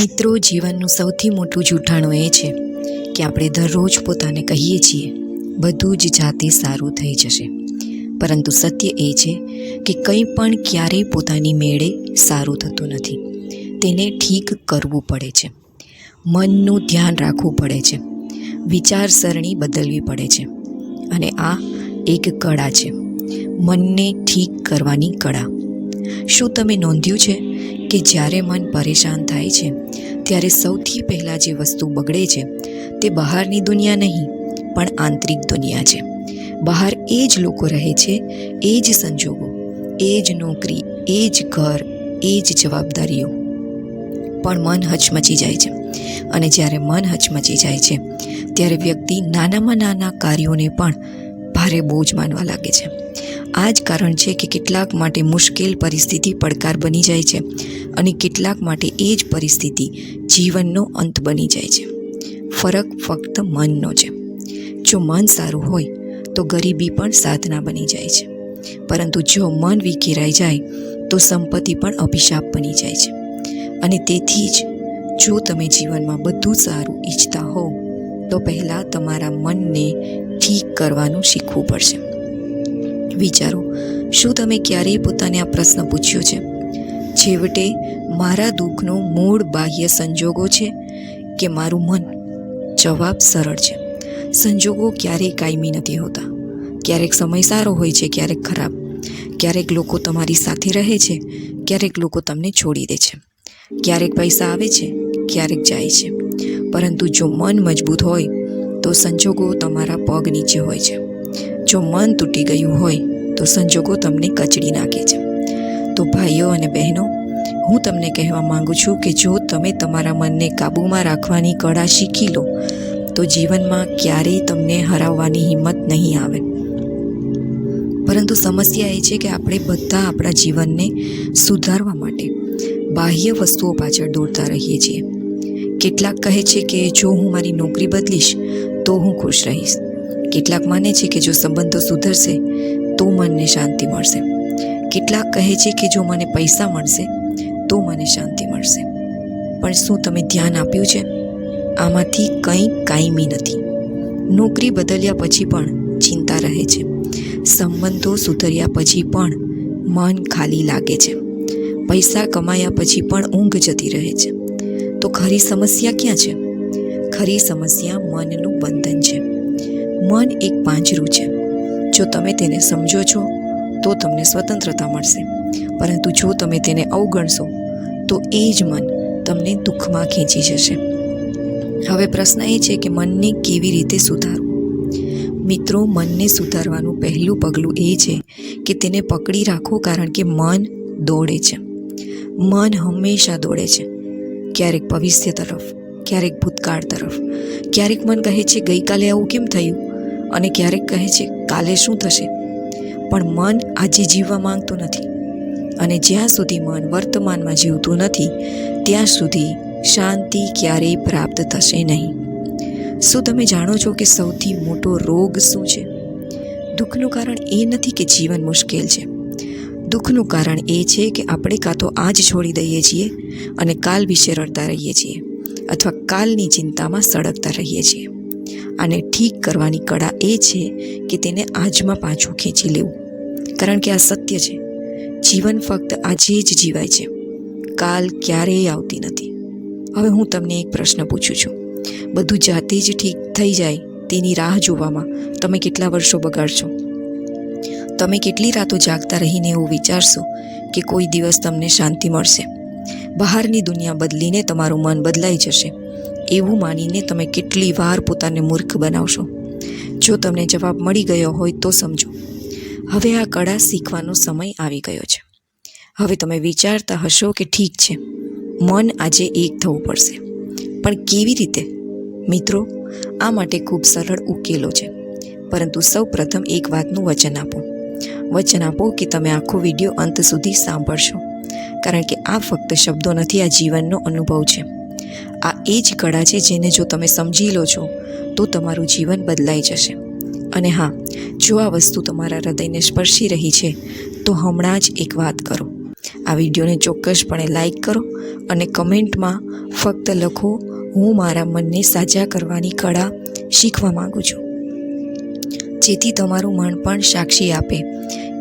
મિત્રો, જીવનનું સૌથી મોટું જૂઠાણું એ છે કે આપણે દરરોજ પોતાને કહીએ છીએ, બધું જ જાતે સારું થઈ જશે. પરંતુ સત્ય એ છે કે કંઈ પણ ક્યારેય પોતાની મેળે સારું થતું નથી. તેને ઠીક કરવું પડે છે. મનનું ધ્યાન રાખવું પડે છે. વિચારસરણી બદલવી પડે છે. અને આ એક કળા છે. મનને ઠીક કરવાની કળા. શું તમે નોંધ્યું છે કે જ્યારે મન પરેશાન થાય છે, ત્યારે સૌથી પહેલાં જે વસ્તુ બગડે છે, તે બહારની દુનિયા નહીં, પણ આંતરિક દુનિયા છે. બહાર એ જ લોકો રહે છે, એ જ સંજોગો, એ જ નોકરી, એ જ ઘર, એ જ જવાબદારીઓ. પણ મન હચમચી જાય છે. અને જ્યારે મન હચમચી જાય છે, ત્યારે વ્યક્તિ નાનામાં નાના કાર્યોને પણ ભારે બોજ માનવા લાગે છે. આ જ કારણ છે કે કેટલાક માટે મુશ્કેલ પરિસ્થિતિ પડકાર બની જાય છે અને કેટલાક માટે એ જ પરિસ્થિતિ જીવનનો અંત બની જાય છે. ફરક ફક્ત મનનો છે. જો મન સારું હોય, તો ગરીબી પણ સાધના બની જાય છે. પરંતુ જો મન વિખેરાઈ જાય, તો સંપત્તિ પણ અભિશાપ બની જાય છે. અને તેથી જ, જો તમે જીવનમાં બધું સારું ઈચ્છતા હો, તો પહેલાં તમારા મનને ઠીક કરવાનું શીખવું પડશે. વિચારો, શું તમે ક્યારેય પોતાને આ પ્રશ્ન પૂછ્યો છે? છેવટે, મારા દુઃખનો મૂળ બાહ્ય સંજોગો છે કે મારું મન? જવાબ સરળ છે. સંજોગો ક્યારેય કાયમી નથી હોતા. ક્યારેક સમય સારો હોય છે, ક્યારેક ખરાબ. ક્યારેક લોકો તમારી સાથે રહે છે, ક્યારેક લોકો તમને છોડી દે છે. ક્યારેક પૈસા આવે છે, ક્યારેક જાય છે. પરંતુ જો મન મજબૂત હોય, તો સંજોગો તમારા પગ નીચે હોય છે. જો મન તૂટી ગયું હોય, તો સંજોગો તમને કચડી નાખે છે. તો ભાઈઓ અને બહેનો, હું તમને કહેવા માગું છું કે જો તમે તમારા મનને કાબૂમાં રાખવાની કળા શીખી લો, તો જીવનમાં ક્યારેય તમને હરાવવાની હિંમત નહીં આવે. પરંતુ સમસ્યા એ છે કે આપણે બધા આપણા જીવનને સુધારવા માટે બાહ્ય વસ્તુઓ પાછળ દોડતા રહીએ છીએ. કેટલાક કહે છે કે જો હું મારી નોકરી બદલીશ, તો હું ખુશ રહીશ. કેટલાક માને છે કે જો સંબંધો સુધરશે, તો મનને શાંતિ મળશે. કેટલાક કહે છે કે જો મને પૈસા મળશે, તો મને શાંતિ મળશે. પણ શું તમે ધ્યાન આપ્યું છે? આમાંથી કંઈ કાયમી નથી. નોકરી બદલ્યા પછી પણ ચિંતા રહે છે. સંબંધો સુધર્યા પછી પણ મન ખાલી લાગે છે. પૈસા કમાયા પછી પણ ઊંઘ જતી રહે છે. તો ખરી સમસ્યા ક્યાં છે? ખરી સમસ્યા મનનું બંધન છે. મન એક પાંજરું છે. જો તમે તેને સમજો છો, તો તમને સ્વતંત્રતા મળશે. પરંતુ જો તમે તેને અવગણશો, તો એ જ મન તમને દુઃખમાં ખેંચી જશે. હવે પ્રશ્ન એ છે કે મનને કેવી રીતે સુધારવું? મિત્રો, મનને સુધારવાનું પહેલું પગલું એ છે કે તેને પકડી રાખો કારણ કે મન દોડે છે. મન હંમેશા દોડે છે. ક્યારેક ભવિષ્ય તરફ, ક્યારેક ભૂતકાળ તરફ. ક્યારેક મન કહે છે, ગઈકાલે આવું કેમ થયું? અને ક્યારેક કહે છે, કાલે શું થશે? પણ મન આજે જીવવા માંગતું નથી. અને જ્યાં સુધી મન વર્તમાનમાં જીવતું નથી, ત્યાં સુધી શાંતિ ક્યારેય પ્રાપ્ત થશે નહીં. શું તમે જાણો છો કે સૌથી મોટો રોગ શું છે? દુઃખનું કારણ એ નથી કે જીવન મુશ્કેલ છે. દુઃખનું કારણ એ છે કે આપણે કાં તો આજ છોડી દઈએ છીએ અને કાલ વિશે રડતા રહીએ છીએ અથવા કાલની ચિંતામાં સળગતા રહીએ છીએ. આને ઠીક કરવાની કળા એ છે કે તેને આજમાં પાછું ખેંચી લેવું. કારણ કે આ સત્ય છે. જીવન ફક્ત આજે જ જીવાય છે. કાલ ક્યારેય આવતી નથી. હવે હું તમને એક પ્રશ્ન પૂછું છું. બધું જાતે જ ઠીક થઈ જાય તેની રાહ જોવામાં તમે કેટલા વર્ષો બગાડશો? તમે કેટલી રાતો જાગતા રહીને એવું વિચારશો કે કોઈ દિવસ તમને શાંતિ મળશે? બહારની દુનિયા બદલીને તમારું મન બદલાઈ જશે. એવું માનીને તમે કેટલી વાર પોતાને મૂર્ખ બનાવશો. જો તમને જવાબ મળી ગયો હોય તો સમજો. હવે આ કળા શીખવાનો સમય આવી ગયો છે. હવે તમે વિચારતા હશો કે ઠીક છે. મન આજે એક થવું પડશે. પણ કેવી રીતે? મિત્રો, આ માટે ખૂબ સરળ ઉકેલો છે. પરંતુ સૌ પ્રથમ એક વાતનું વચન આપો. વચન આપો કે તમે આખો વીડિયો અંત સુધી સાંભળશો. કારણ કે આ ફક્ત શબ્દો નથી, આ જીવનનો અનુભવ છે. આ એ જ કળા છે જેને જો તમે સમજી લો છો, તો તમારું જીવન બદલાઈ જશે. અને હા, જો આ વસ્તુ તમારા હૃદયને સ્પર્શી રહી છે, તો હમણાં જ એક વાત કરો. આ વિડીયોને ચોક્કસપણે લાઈક કરો અને કમેન્ટમાં ફક્ત લખો, હું મારા મનને સાજા કરવાની કળા શીખવા માગું છું. જેથી તમારું મન પણ સાક્ષી આપે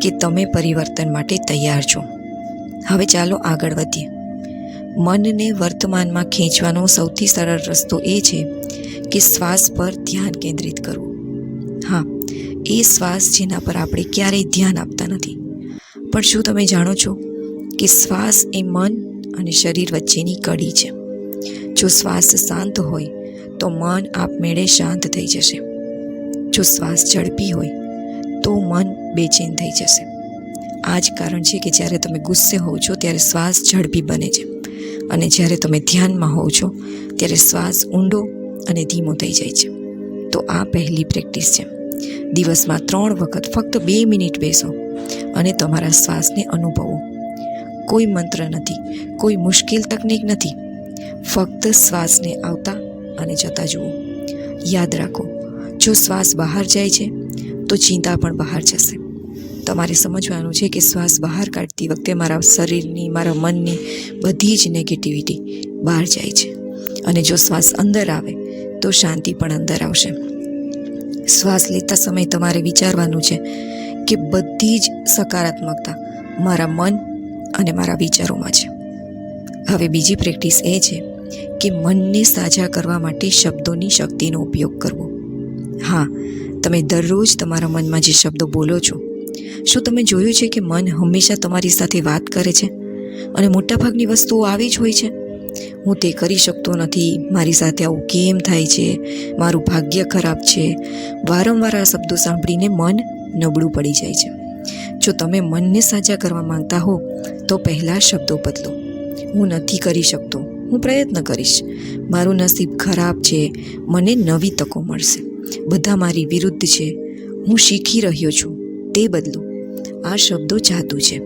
કે તમે પરિવર્તન માટે તૈયાર છો. હવે ચાલો આગળ વધીએ. મનને વર્તમાનમાં ખેંચવાનો સૌથી સરળ રસ્તો એ છે કે શ્વાસ પર ધ્યાન કેન્દ્રિત કરવું. હા, એ શ્વાસ જેના પર આપણે ક્યારેય ધ્યાન આપતા નથી. પણ શું તમે જાણો છો કે શ્વાસ એ મન અને શરીર વચ્ચેની કડી છે? જો શ્વાસ શાંત હોય, તો મન આપમેળે શાંત થઈ જશે. જો શ્વાસ ઝડપી હોય, તો મન બેચેન થઈ જશે. આ જ કારણ છે કે જ્યારે તમે ગુસ્સે હોવ છો, ત્યારે શ્વાસ ઝડપી બને છે. અને જ્યારે તમે ધ્યાનમાં હોવ છો, ત્યારે શ્વાસ ઊંડો અને ધીમો થઈ જાય છે. તો આ પહેલી પ્રેક્ટિસ છે. દિવસમાં ત્રણ વખત ફક્ત બે મિનિટ બેસો અને તમારા શ્વાસને અનુભવો. કોઈ મંત્ર નથી, કોઈ મુશ્કેલ તકનિક નથી. ફક્ત શ્વાસને આવતા અને જતા જુઓ. યાદ રાખો, જો શ્વાસ બહાર જાય છે, તો ચિંતા પણ બહાર જશે. તમારે સમજવાનું છે કે શ્વાસ બહાર કાઢતી વખતે મારા શરીરની, મારા મનની બધી જ નેગેટિવિટી બહાર જાય છે. અને જો શ્વાસ અંદર આવે, તો શાંતિ પણ અંદર આવશે. શ્વાસ લેતા સમયે તમારે વિચારવાનું છે કે બધી જ સકારાત્મકતા મારા મન અને મારા વિચારોમાં છે. હવે બીજી પ્રેક્ટિસ એ છે કે મનને સાજા કરવા માટે શબ્દોની શક્તિનો ઉપયોગ કરવો. હા, તમે દરરોજ તમારા મનમાં જે શબ્દો બોલો છો શું તમે જોયું છે કે મન હંમેશા તમારી સાથે વાત કરે છે? અને મોટાભાગની વસ્તુઓ આવી જ હોય છે. હું તે કરી શકતો નથી. મારી સાથે આવું કેમ થાય છે? મારું ભાગ્ય ખરાબ છે. વારંવાર આ શબ્દો સાંભળીને મન નબળું પડી જાય છે. જો તમે મનને સાજા કરવા માંગતા હો, તો પહેલાં શબ્દો બદલો. હું નથી કરી શકતો. હું પ્રયત્ન કરીશ. મારું નસીબ ખરાબ છે. મને નવી તકો મળશે. બધા મારી વિરુદ્ધ છે. હું શીખી રહ્યો છું. તે બદલો. આ શબ્દો જાદુ છે.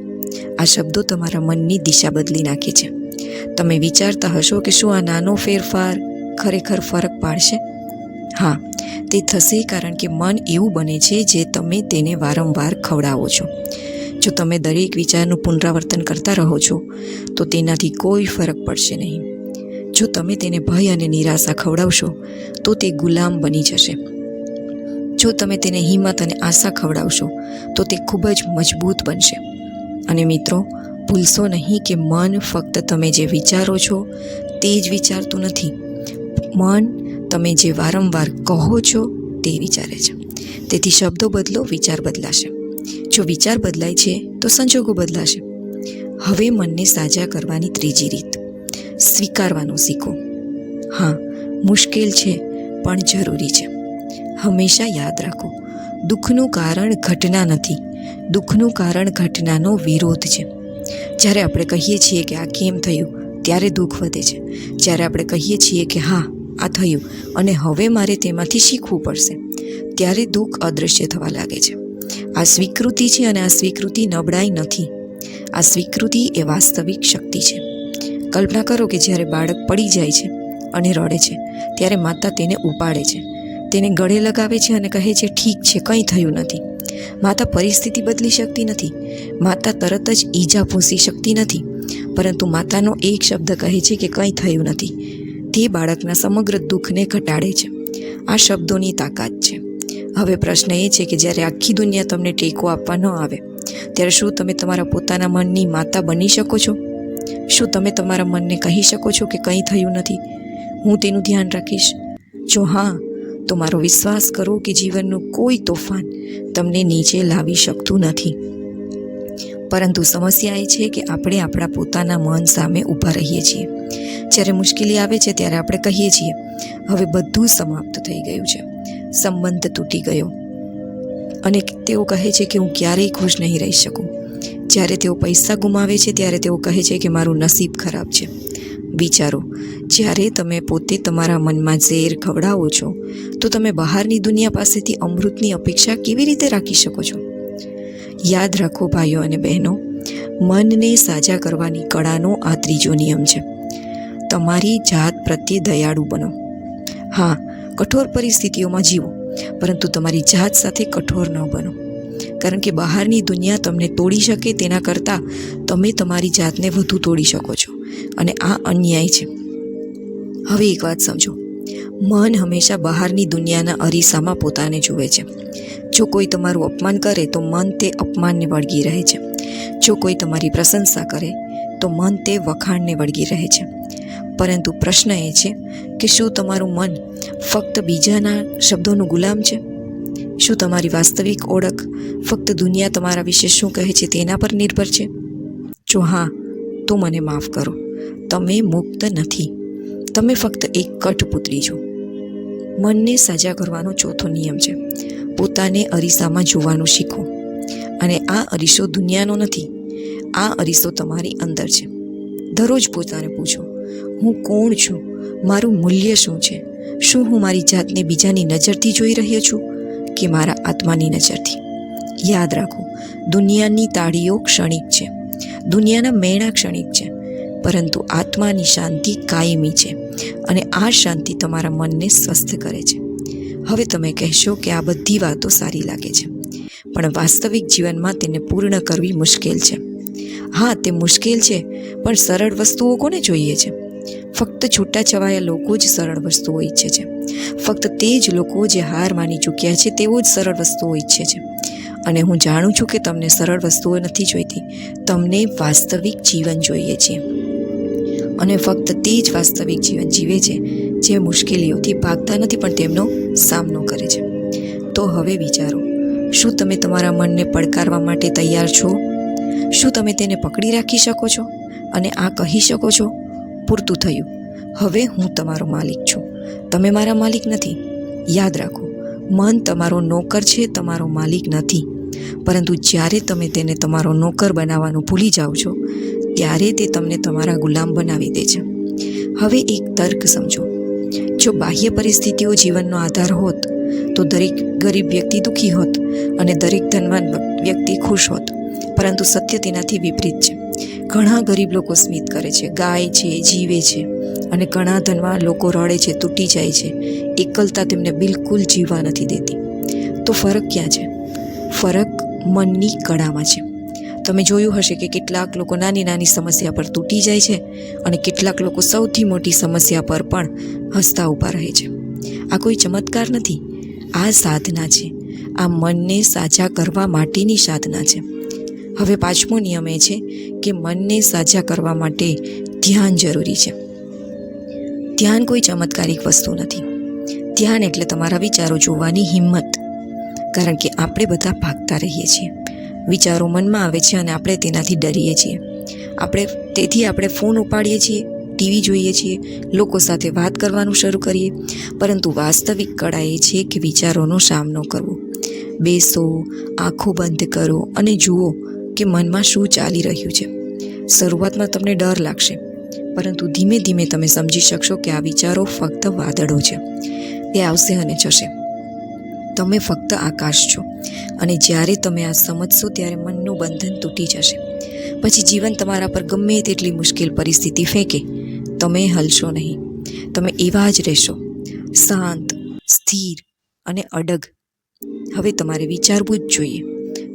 આ શબ્દો તમારા મનની દિશા બદલી નાખે છે. તમે વિચારતા હશો કે શું આ નાનો ફેરફાર ખરેખર ફરક પાડશે? હા, તે થશે કારણ કે મન એવું બને છે જે તમે તેને વારંવાર ખવડાવો છો. જો તમે દરેક વિચારનું પુનરાવર્તન કરતા રહો છો, તો તેનાથી કોઈ ફરક પડશે નહીં. જો તમે તેને ભય અને નિરાશા ખવડાવશો, તો તે ગુલામ બની જશે. જો તમે તેને હિંમત અને આશા ખવડાવશો, તો તે ખૂબ જ મજબૂત બનશે. અને મિત્રો, ભૂલશો નહીં કે મન ફક્ત તમે જે વિચારો છો, તે જ વિચારતું નથી. મન તમે જે વારંવાર કહો છો, તે વિચારે છે. તેથી શબ્દો બદલો, વિચાર બદલાશે. જો વિચાર બદલાય છે, તો સંજોગો બદલાશે. હવે મનને સાજા કરવાની ત્રીજી રીત. સ્વીકારવાનું શીખો. હા, મુશ્કેલ છે, પણ જરૂરી છે. હંમેશા યાદ રાખો. દુઃખનું કારણ ઘટના નથી. દુઃખનું કારણ ઘટનાનો વિરોધ છે. જ્યારે આપણે કહીએ છીએ કે આ કેમ થયું, ત્યારે દુઃખ વધે છે. જ્યારે આપણે કહીએ છીએ કે હા, આ થયું અને હવે મારે તેમાંથી શીખવું પડશે, ત્યારે દુઃખ અદૃશ્ય થવા લાગે છે. આ સ્વીકૃતિ છે અને આ સ્વીકૃતિ નબળાઈ નથી. આ સ્વીકૃતિ એ વાસ્તવિક શક્તિ છે. કલ્પના કરો કે જ્યારે બાળક પડી જાય છે અને રડે છે, ત્યારે માતા તેને ઉપાડે છે. તેને ગળે લગાવે છે અને કહે છે, ઠીક છે, કંઈ થયું નથી. માતા પરિસ્થિતિ બદલી શકતી નથી. માતા તરત જ ઈજા પહોંચી શકતી નથી. પરંતુ માતાનો એક શબ્દ કહે છે કે કંઈ થયું નથી. તે બાળકના સમગ્ર દુઃખને ઘટાડે છે. આ શબ્દોની તાકાત છે. હવે પ્રશ્ન એ છે કે જ્યારે આખી દુનિયા તમને ટેકો આપવા ન આવે, ત્યારે શું તમે તમારા પોતાના મનની માતા બની શકો છો? શું તમે તમારા મનને કહી શકો છો કે કંઈ થયું નથી? હું તેનું ધ્યાન રાખીશ. જો હા તો મારો વિશ્વાસ કરો કે જીવનનું કોઈ તોફાન તમને નીચે લાવી શકતું નથી. પરંતુ સમસ્યા એ છે કે આપણે આપણા પોતાના મન સામે ઊભા રહીએ છીએ. જ્યારે મુશ્કેલી આવે છે ત્યારે આપણે કહીએ છીએ, હવે બધું સમાપ્ત થઈ ગયું છે. સંબંધ તૂટી ગયો. અને તેઓ કહે છે કે, હું ક્યારેય ખુશ નહીં રહી શકું. જ્યારે તેઓ પૈસા ગુમાવે છે ત્યારે તેઓ કહે છે કે, મારું નસીબ ખરાબ છે. વિચારો જ્યારે તમે પોતે તમારા મનમાં ઝેર ખવડાવો છો, તો તમે બહારની દુનિયા પાસેથી અમૃતની અપેક્ષા કેવી રીતે રાખી શકો છો? યાદ રાખો ભાઈઓ અને બહેનો, મનને સાજા કરવાની કળાનો આ ત્રીજો નિયમ છે. તમારી જાત પ્રત્યે દયાળુ બનો. હા, કઠોર પરિસ્થિતિઓમાં જીવો, પરંતુ તમારી જાત સાથે કઠોર ન બનો. કારણ કે બહારની દુનિયા તમને તોડી શકે તેના કરતાં તમે તમારી જાતને વધુ તોડી શકો છો, અને આ અન્યાય છે. હવે એક વાત સમજો. મન હંમેશા બહારની દુનિયાના અરીસામાં પોતાને જુએ છે. જો કોઈ તમારું અપમાન કરે, તો મન તે અપમાનને વળગી રહે છે. જો કોઈ તમારી પ્રશંસા કરે, તો મન તે વખાણને વળગી રહે છે. પરંતુ પ્રશ્ન એ છે કે શું તમારું મન ફક્ત બીજાના શબ્દોનું ગુલામ છે? શું તમારી વાસ્તવિક ઓળખ ફક્ત દુનિયા તમારા વિશે શું કહે છે તેના પર નિર્ભર છે? જો હા, તો મને માફ કરો. તમે મુક્ત નથી. તમે ફક્ત એક કઠપુતળી છો. મનને સાજા કરવાનો ચોથો નિયમ છે. પોતાને અરીસામાં જોવાનું શીખો. અને આ અરીસો દુનિયાનો નથી. આ અરીસો તમારી અંદર છે. દરરોજ પોતાને પૂછો, હું કોણ છું? મારું મૂલ્ય શું છે? શું હું મારી જાતને બીજાની નજરથી જોઈ રહ્યો છું કે મારા આત્માની નજરથી? યાદ રાખો, દુનિયાની તાળીઓ ક્ષણિક છે. દુનિયાના મેણા ક્ષણિક છે. પરંતુ આત્માની શાંતિ કાયમી છે અને આ શાંતિ તમારા મનને સ્વસ્થ કરે છે. હવે તમે કહેશો કે આ બધી વાતો સારી લાગે છે, પણ વાસ્તવિક જીવનમાં તેને પૂર્ણ કરવી મુશ્કેલ છે. હા, તે મુશ્કેલ છે, પણ સરળ વસ્તુઓ કોને જોઈએ છે? ફક્ત છૂટા છવાયા લોકો જ સરળ વસ્તુઓ ઈચ્છે છે. ફક્ત તે જ લોકો જે હાર માની ચૂક્યા છે, તેઓ જ સરળ વસ્તુઓ ઈચ્છે છે. અને હું જાણું છું કે તમને સરળ વસ્તુઓ નથી જોઈતી, તમને વાસ્તવિક જીવન જોઈએ છે. અને ફક્ત તે જ વાસ્તવિક જીવન જીવે છે, જે મુશ્કેલીઓથી ભાગતા નથી પણ તેમનો સામનો કરે છે. તો હવે વિચારો, શું તમે તમારા મનને પડકારવા માટે તૈયાર છો? શું તમે તેને પકડી રાખી શકો છો? અને આ કહી શકો છો, પૂરતું થયું. હવે હું તમારો માલિક છું. તમે મારા માલિક નથી. યાદ રાખો, મન તમારો નોકર છે, તમારો માલિક નથી. પરંતુ જ્યારે તમે તેને તમારો નોકર બનાવવાનું ભૂલી જાઓ છો ત્યારે તે તમને તમારા ગુલામ બનાવી દે છે. હવે એક તર્ક સમજો. જો બાહ્ય પરિસ્થિતિઓ જીવનનો આધાર હોત, તો દરેક ગરીબ વ્યક્તિ દુઃખી હોત અને દરેક ધનવાન વ્યક્તિ ખુશ હોત. પરંતુ સત્ય તેનાથી વિપરીત છે. ઘણા ગરીબ લોકો સ્મિત કરે છે, ગાય છે, જીવે છે અને ઘણા ધનવાન લોકો રડે છે, તૂટી જાય છે. એકલતા તેમને બિલકુલ જીવવા નથી દેતી. તો ફરક ક્યાં છે? ફરક મનની કળામાં છે. તમે જોયું હશે કે કેટલાક લોકો નાની નાની સમસ્યા પર તૂટી જાય છે અને કેટલાક લોકો સૌથી મોટી સમસ્યા પર પણ હસતા ઊભા રહે છે. આ કોઈ ચમત્કાર નથી. આ સાધના છે. આ મનને સાજા કરવા માટેની સાધના છે. હવે પાંચમો નિયમ એ છે કે મનને સાજા કરવા માટે ધ્યાન જરૂરી છે. ધ્યાન કોઈ ચમત્કારિક વસ્તુ નથી. ધ્યાન એટલે તમારા વિચારો જોવાની હિંમત. કારણ કે આપણે બધા ભાગતા રહીએ છીએ. વિચારો મનમાં આવે છે અને આપણે તેનાથી ડરીએ છીએ. આપણે તેથી આપણે ફોન ઉપાડીએ છીએ, ટીવી જોઈએ છીએ, લોકો સાથે વાત કરવાનું શરૂ કરીએ. પરંતુ વાસ્તવિક કળા એ છે કે વિચારોનો સામનો કરવો. બેસો, આંખો બંધ કરો અને જુઓ કે મનમાં શું ચાલી રહ્યું છે. શરૂઆતમાં તમને ડર લાગશે, પરંતુ ધીમે ધીમે તમે સમજી શકશો કે આ વિચારો ફક્ત વાદળો છે. તે આવશે અને જશે. તમે ફક્ત આકાશ છો. અને જ્યારે તમે આ સમજશો, ત્યારે મનનું બંધન તૂટી જશે. પછી જીવન તમારા પર ગમે તેટલી મુશ્કેલ પરિસ્થિતિ ફેંકે. તમે હલશો નહીં. તમે એવા જ રહેશો. શાંત, સ્થિર અને અડગ. હવે તમારે વિચારવું જ જોઈએ.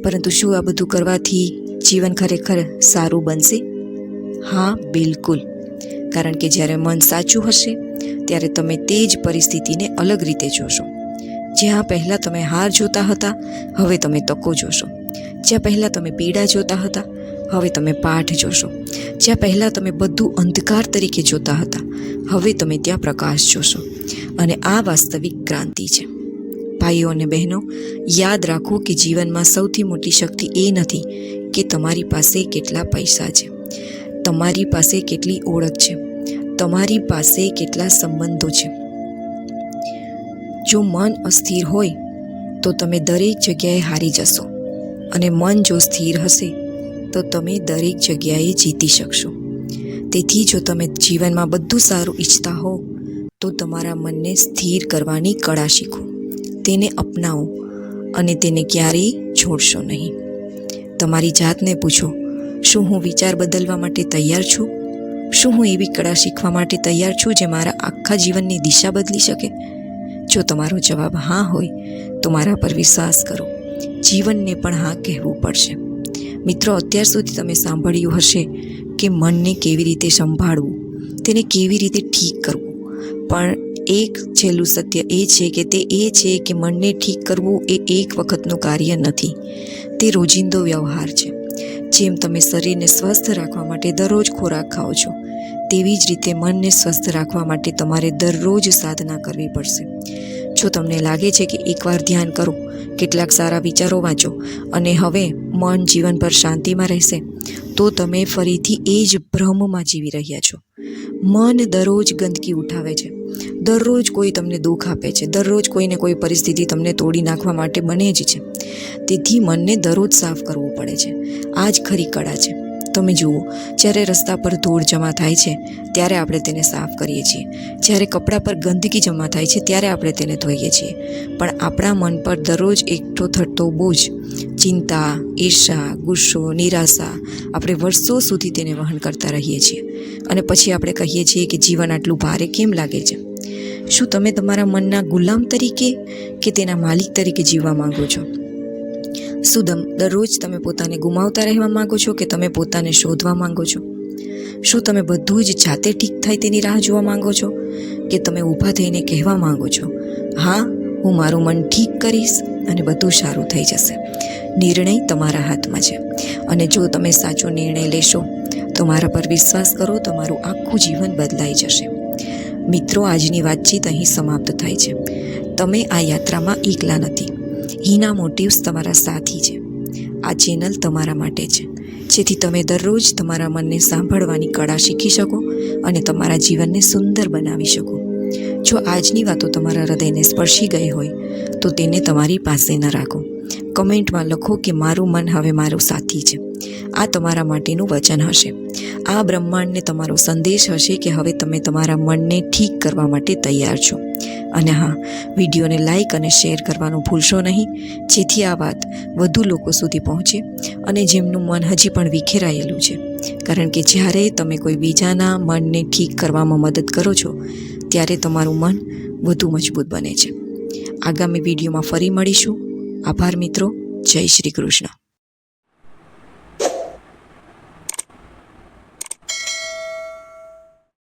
પરંતુ શું આ બધું કરવાથી જીવન ખરેખર સારું બનશે? હા, બિલકુલ. કારણ કે જ્યારે મન સાચું હશે, ત્યારે તમે તે જ પરિસ્થિતિને અલગ રીતે જોશો. જ્યાં પહેલાં તમે હાર જોતા હતા, હવે તમે તકો જોશો. જ્યાં પહેલાં તમે પીડા જોતા હતા, હવે તમે પાઠ જોશો. જ્યાં પહેલાં તમે બધું અંધકાર તરીકે જોતા હતા, હવે તમે ત્યાં પ્રકાશ જોશો. અને આ વાસ્તવિક ક્રાંતિ છે. ભાઈઓ અને બહેનો, યાદ રાખો કે જીવનમાં સૌથી મોટી શક્તિ એ નથી કે તમારી પાસે કેટલા પૈસા છે. તમારી પાસે કેટલી ઓળખ છે. તમારી પાસે કેટલા સંબંધો છે. જો મન અસ્થિર હોય, તો તમે દરેક જગ્યાએ હારી જશો. અને મન જો સ્થિર હશે, તો તમે દરેક જગ્યાએ જીતી શકશો. તેથી જો તમે જીવનમાં બધું સારું ઈચ્છતા હો, તો તમારા મનને સ્થિર કરવાની કળા શીખો. તેને અપનાવો અને તેને ક્યારેય છોડશો નહીં. તમારી જાતને પૂછો, શું હું વિચાર બદલવા માટે તૈયાર છું? શું હું એવી કળા શીખવા માટે તૈયાર છું જે મારા આખા જીવનની દિશા બદલી શકે? જો તમારો જવાબ હા હોય, તો મારા પર વિશ્વાસ કરો. જીવનને પણ હા કહેવું પડશે. મિત્રો, અત્યાર સુધી તમે સાંભળ્યું હશે કે મનને કેવી રીતે સંભાળવું, તેને કેવી રીતે ઠીક કરવું. પણ એક છેલ્લું સત્ય એ છે કે તે એ છે કે મનને ઠીક કરવું એ એક વખતનું કાર્ય નથી. તે રોજિંદો વ્યવહાર છે. જેમ તમે શરીરને સ્વસ્થ રાખવા માટે દરરોજ ખોરાક ખાઓ છો તેવી જ રીતે મનને સ્વસ્થ રાખવા માટે તમારે દરરોજ સાધના કરવી પડશે. જો તમને લાગે છે કે એકવાર ધ્યાન કરો, કેટલાક સારા વિચારો વાંચો અને હવે મન જીવનભર શાંતિમાં રહેશે, તો તમે ફરીથી એ જ ભ્રમમાં જીવી રહ્યા છો. મન દરરોજ ગંદકી ઉઠાવે છે. દરરોજ કોઈ તમને દુઃખ આપે છે. દરરોજ કોઈને કોઈ પરિસ્થિતિ તમને તોડી નાખવા માટે બને જ છે. તેથી મનને દરરોજ સાફ કરવું પડે છે. આ જ ખરી કળા છે. તમે જુઓ, જ્યારે રસ્તા પર ધૂળ જમા થાય છે, ત્યારે આપણે તેને સાફ કરીએ છીએ. જ્યારે કપડાં પર ગંદકી જમા થાય છે, ત્યારે આપણે તેને ધોઈએ છીએ. પણ આપણા મન પર દરરોજ એકઠો થતો બોજ, ચિંતા, ઈર્ષા, ગુસ્સો, નિરાશા, આપણે વર્ષો સુધી તેને વહન કરતા રહીએ છીએ. અને પછી આપણે કહીએ છીએ કે જીવન આટલું ભારે કેમ લાગે છે? શું તમે તમારા મનના ગુલામ તરીકે કે તેના માલિક તરીકે જીવવા માંગો છો? શું દમ દરરોજ તમે પોતાને ગુમાવતા રહેવા માંગો છો કે તમે પોતાને શોધવા માંગો છો? શું તમે બધું જ જાતે ઠીક થાય તેની રાહ જોવા માંગો છો? કે તમે ઊભા થઈને કહેવા માંગો છો, હા, હું મારું મન ઠીક કરીશ અને બધું સારું થઈ જશે. નિર્ણય તમારા હાથમાં છે. અને જો તમે સાચો નિર્ણય લેશો, તો મારા પર વિશ્વાસ કરો તમારું આખું જીવન બદલાઈ જશે. મિત્રો, આજની વાતચીત અહીં સમાપ્ત થાય છે. તમે આ યાત્રામાં એકલા નથી. હિના મોટિવ્સ તમારા સાથી છે. આ ચેનલ તમારા માટે છે. જેથી તમે દરરોજ તમારા મનને સાંભળવાની કળા શીખી શકો અને તમારા જીવનને સુંદર બનાવી શકો. જો આજની વાતો તમારા હૃદયને સ્પર્શી ગઈ હોય, તો તેને તમારી પાસે ન રાખો. કમેન્ટમાં લખો કે મારું મન હવે મારું સાથી છે. આ તમારા માટેનું વચન હશે. આ બ્રહ્માંડને તમારો સંદેશ હશે કે હવે તમે તમારા મનને ઠીક કરવા માટે તૈયાર છો. અને હા, વિડીયોને લાઈક અને શેર કરવાનું ભૂલશો નહીં. જેથી આ વાત વધુ લોકો સુધી પહોંચે અને જેમનું મન હજી પણ વિખેરાયેલું છે. કારણ કે જ્યારે તમે કોઈ બીજાના મનને ઠીક કરવામાં મદદ કરો છો, ત્યારે તમારું મન વધુ મજબૂત બને છે. આગામી વિડીયોમાં ફરી મળીશું. આભાર મિત્રો. જય શ્રી કૃષ્ણ.